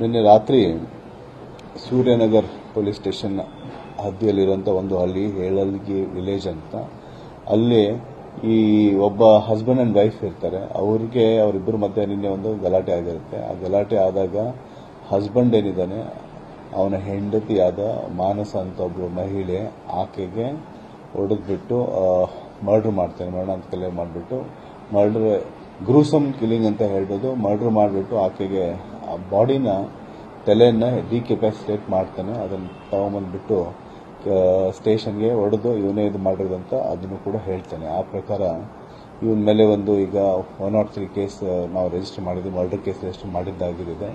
ನಿನ್ನೆ ರಾತ್ರಿ ಸೂರ್ಯನಗರ್ police station ಹದ್ದಿಯಲ್ಲಿರುವಂಥ ಒಂದು ಹಳ್ಳಿ, ಹೇಳಲ್ಗಿ ವಿಲೇಜ್ ಅಂತ. ಅಲ್ಲಿ ಈ ಒಬ್ಬ ಹಸ್ಬೆಂಡ್ ಅಂಡ್ ವೈಫ್ ಇರ್ತಾರೆ. ಅವ್ರಿಗೆ ಅವರಿಬ್ಬರ ಮಧ್ಯೆ ನಿನ್ನೆ ಒಂದು ಗಲಾಟೆ ಆಗಿರುತ್ತೆ. ಆ ಗಲಾಟೆ ಆದಾಗ ಹಸ್ಬೆಂಡ್ ಏನಿದ್ದಾನೆ, ಅವನ ಹೆಂಡತಿಯಾದ ಮಾನಸ ಅಂತ ಒಬ್ಬಳು ಮಹಿಳೆ ಆಕೆಗೆ ಹೊಡೆದ್ಬಿಟ್ಟು ಮರ್ಡರ್ ಮಾಡ್ತಾನೆ. ಮರಣಾಂತ ಕಲೆ ಮಾಡಿಬಿಟ್ಟು ಮರ್ಡರ್ ಗ್ರೂಸಮ್ ಕಿಲಿಂಗ್ ಅಂತ ಹೇಳ್ಬೋದು. ಮರ್ಡರ್ ಮಾಡಿಬಿಟ್ಟು ಆಕೆಗೆ ಬಾಡಿನ ತಲೆಯನ್ನು ಡಿಕೆಪಾಸಿಟೇಟ್ ಮಾಡ್ತಾನೆ. ಅದನ್ನು ತಗೊಂಬಂದ್ಬಿಟ್ಟು ಸ್ಟೇಷನ್ಗೆ ಹೊಡೆದು ಇವನೇ ಇದು ಮಾಡಿರೋದಂತ ಅದನ್ನು ಕೂಡ ಹೇಳ್ತಾನೆ. ಆ ಪ್ರಕಾರ ಇವನ ಮೇಲೆ ಒಂದು ಈಗ ಒನ್ ನಾಟ್ ತ್ರೀ ಕೇಸ್ ನಾವು ರಿಜಿಸ್ಟರ್ ಮಾಡಿದ್ವಿ ಮರ್ಡರ್ ಕೇಸ್ ರಿಜಿಸ್ಟರ್ ಮಾಡಿದ್ದಾಗಿದೆ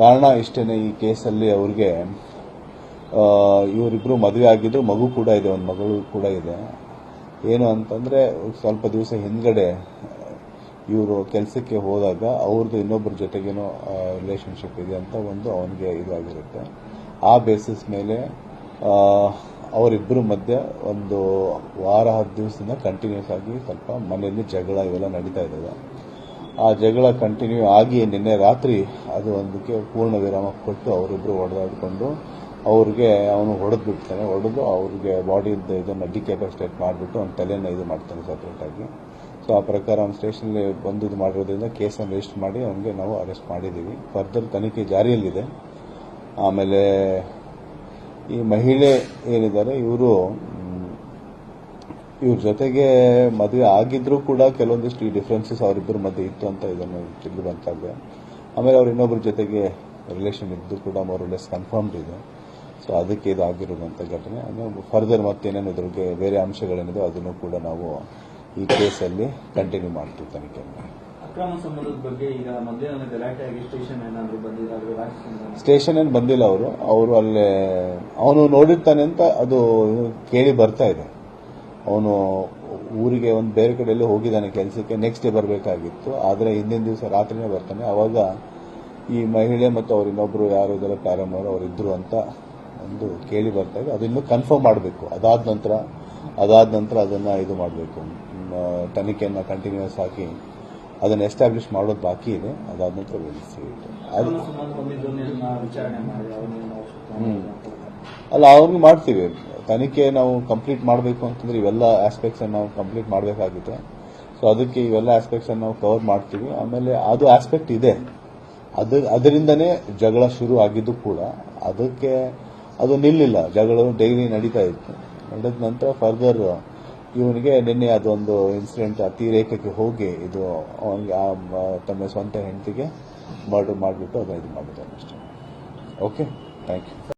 ಕಾರಣ ಇಷ್ಟೇ ಈ ಕೇಸಲ್ಲಿ ಅವ್ರಿಗೆ ಇವರಿಬ್ಬರು ಮದುವೆ ಆಗಿದ್ದು ಮಗು ಕೂಡ ಇದೆ, ಒಂದು ಮಗಳು ಕೂಡ ಇದೆ. ಏನು ಅಂತಂದ್ರೆ, ಸ್ವಲ್ಪ ದಿವಸ ಹಿಂದ್ಗಡೆ ಇವರು ಕೆಲಸಕ್ಕೆ ಹೋದಾಗ ಅವ್ರದ್ದು ಇನ್ನೊಬ್ಬರ ಜೊತೆಗೇನೋ ರಿಲೇಶನ್ಶಿಪ್ ಇದೆ ಅಂತ ಒಂದು ಅವನಿಗೆ ಇದಾಗಿರುತ್ತೆ. ಆ ಬೇಸಿಸ್ ಮೇಲೆ ಅವರಿಬ್ಬರ ಮಧ್ಯೆ ಒಂದು ವಾರ, ಹತ್ತು ದಿವಸದಿಂದ ಕಂಟಿನ್ಯೂಸ್ ಆಗಿ ಸ್ವಲ್ಪ ಮನೆಯಲ್ಲಿ ಜಗಳ ಇವೆಲ್ಲ ನಡೀತಾ ಇದ್ದಾವೆ ಆ ಜಗಳ ಕಂಟಿನ್ಯೂ ಆಗಿ ನಿನ್ನೆ ರಾತ್ರಿ ಅದು ಒಂದಕ್ಕೆ ಪೂರ್ಣ ವಿರಾಮ ಕೊಟ್ಟು ಅವರಿಬ್ಬರು ಹೊಡೆದಾಡಿಕೊಂಡು ಅವ್ರಿಗೆ ಅವನು ಹೊಡೆದು ಬಿಡ್ತಾನೆ, ಹೊಡೆದು ಅವ್ರಿಗೆ ಬಾಡಿ ಇದನ್ನು ಡಿಕೆಪಾಸಿಟೇಟ್ ಮಾಡಿಬಿಟ್ಟು ಅವ್ನ ತಲೆಯನ್ನು ಇದು ಮಾಡ್ತಾನೆ ಸಪ್ರೇಟಾಗಿ ಸೊ ಆ ಪ್ರಕಾರ ಅವ್ನು ಸ್ಟೇಷನಲ್ಲಿ ಬಂದು ಇದು ಮಾಡಿರೋದ್ರಿಂದ ಕೇಸನ್ನು ರಿಜಿಸ್ಟರ್ ಮಾಡಿ ಅವನಿಗೆ ನಾವು ಅರೆಸ್ಟ್ ಮಾಡಿದ್ದೀವಿ. ಫರ್ದರ್ ತನಿಖೆ ಜಾರಿಯಲ್ಲಿದೆ. ಆಮೇಲೆ ಈ ಮಹಿಳೆ ಏನಿದ್ದಾರೆ, ಇವರು ಇವ್ರ ಜೊತೆಗೆ ಮದುವೆ ಆಗಿದ್ರೂ ಕೂಡ ಕೆಲವೊಂದಿಷ್ಟು ಈ ಡಿಫ್ರೆನ್ಸಸ್ ಅವರಿಬ್ಬರ ಮಧ್ಯೆ ಇತ್ತು ಅಂತ ಇದನ್ನು ತಿಳಿದು ಬಂತಾಗಿದೆ ಆಮೇಲೆ ಅವ್ರ ಇನ್ನೊಬ್ಬರ ಜೊತೆಗೆ ರಿಲೇಷನ್ ಇದ್ದು ಕೂಡ ಮೋರ್ ಲೆಸ್ ಕನ್ಫರ್ಮ್ಡ್ ಇದೆ. ಸೊ ಅದಕ್ಕೆ ಇದು ಆಗಿರುವಂಥ ಘಟನೆ. ಆಮೇಲೆ ಫರ್ದರ್ ಮತ್ತೇನೇನು ಇದ್ರಿಗೆ ಬೇರೆ ಅಂಶಗಳೇನಿದೆ ಅದನ್ನು ಕೂಡ ನಾವು ಈ ಕೇಸಲ್ಲಿ ಕಂಟಿನ್ಯೂ ಮಾಡ್ತೀವಿ ತನಿಖೆಯನ್ನು ಅಕ್ರಮ ಸಂಬಂಧದ ಬಗ್ಗೆ ಈಗ ಮಧ್ಯಾಹ್ನ ಗಲಾಟೆ ಆಗಿ ಸ್ಟೇಷನ್ ಏನಾದರೂ ಸ್ಟೇಷನ್ ಏನು ಬಂದಿಲ್ಲ ಅವರು. ಅವರು ಅಲ್ಲೇ ಅವನು ನೋಡಿರ್ತಾನೆ ಅಂತ ಅದು ಕೇಳಿ ಬರ್ತಾ ಇದೆ. ಅವನು ಊರಿಗೆ ಒಂದು ಬೇರೆ ಕಡೆಯಲ್ಲಿ ಹೋಗಿದ್ದಾನೆ ಕೆಲಸಕ್ಕೆ ನೆಕ್ಸ್ಟ್ ಡೇ ಬರಬೇಕಾಗಿತ್ತು. ಆದರೆ ಹಿಂದಿನ ದಿವಸ ರಾತ್ರಿನೇ ಬರ್ತಾನೆ. ಅವಾಗ ಈ ಮಹಿಳೆ ಮತ್ತು ಅವ್ರ ಇನ್ನೊಬ್ರು ಯಾರು ಇದ್ದಾರೆ ಅವರು ಇದ್ದರು ಅಂತ ಒಂದು ಕೇಳಿ ಬರ್ತಾ ಇದೆ. ಅದನ್ನು ಕನ್ಫರ್ಮ್ ಮಾಡಬೇಕು. ಅದಾದ ನಂತರ ಅದಾದ ನಂತರ ಅದನ್ನು ಇದು ಮಾಡಬೇಕು. ತನಿಖೆಯನ್ನು ಕಂಟಿನ್ಯೂಸ್ ಹಾಕಿ ಅದನ್ನು ಎಸ್ಟಾಬ್ಲಿಷ್ ಮಾಡೋದು ಬಾಕಿ ಇದೆ. ಅದಾದ ನಂತರ ಅದು ಹ್ಮ್. ಅಲ್ಲ ಅವ್ರಿಗೆ ಮಾಡ್ತೀವಿ. ತನಿಖೆ ನಾವು ಕಂಪ್ಲೀಟ್ ಮಾಡಬೇಕು ಅಂತಂದ್ರೆ ಇವೆಲ್ಲ ಆಸ್ಪೆಕ್ಟ್ಸ್ ನಾವು ಕಂಪ್ಲೀಟ್ ಮಾಡಬೇಕಾಗುತ್ತೆ. ಸೊ ಅದಕ್ಕೆ ಇವೆಲ್ಲ ಆಸ್ಪೆಕ್ಟ್ಸ್ ನಾವು ಕವರ್ ಮಾಡ್ತೀವಿ. ಆಮೇಲೆ ಅದು ಆಸ್ಪೆಕ್ಟ್ ಇದೆ. ಅದು ಅದರಿಂದನೇ ಜಗಳ ಶುರು ಆಗಿದ್ದು ಕೂಡ ಅದಕ್ಕೆ ಅದು ನಿಲ್ಲಿಲ್ಲ. ಜಗಳ ಡೈಲಿ ನಡೀತಾ ಇತ್ತು. ನಡೆದ ನಂತರ ಫರ್ದರ್ ಇವನಿಗೆ ನಿನ್ನೆ ಅದೊಂದು ಇನ್ಸಿಡೆಂಟ್ ಅತಿರೇಕಕ್ಕೆ ಹೋಗಿ ಇದು ಅವನಿಗೆ ತಮ್ಮ ಸ್ವಂತ ಹೆಂಡತಿಗೆ ಮರ್ಡರ್ ಮಾಡಿಬಿಟ್ಟು ಅದನ್ನ ಇದು ಮಾಡಿದ್ದಾನೆ ಅಷ್ಟೇ. Okay thank you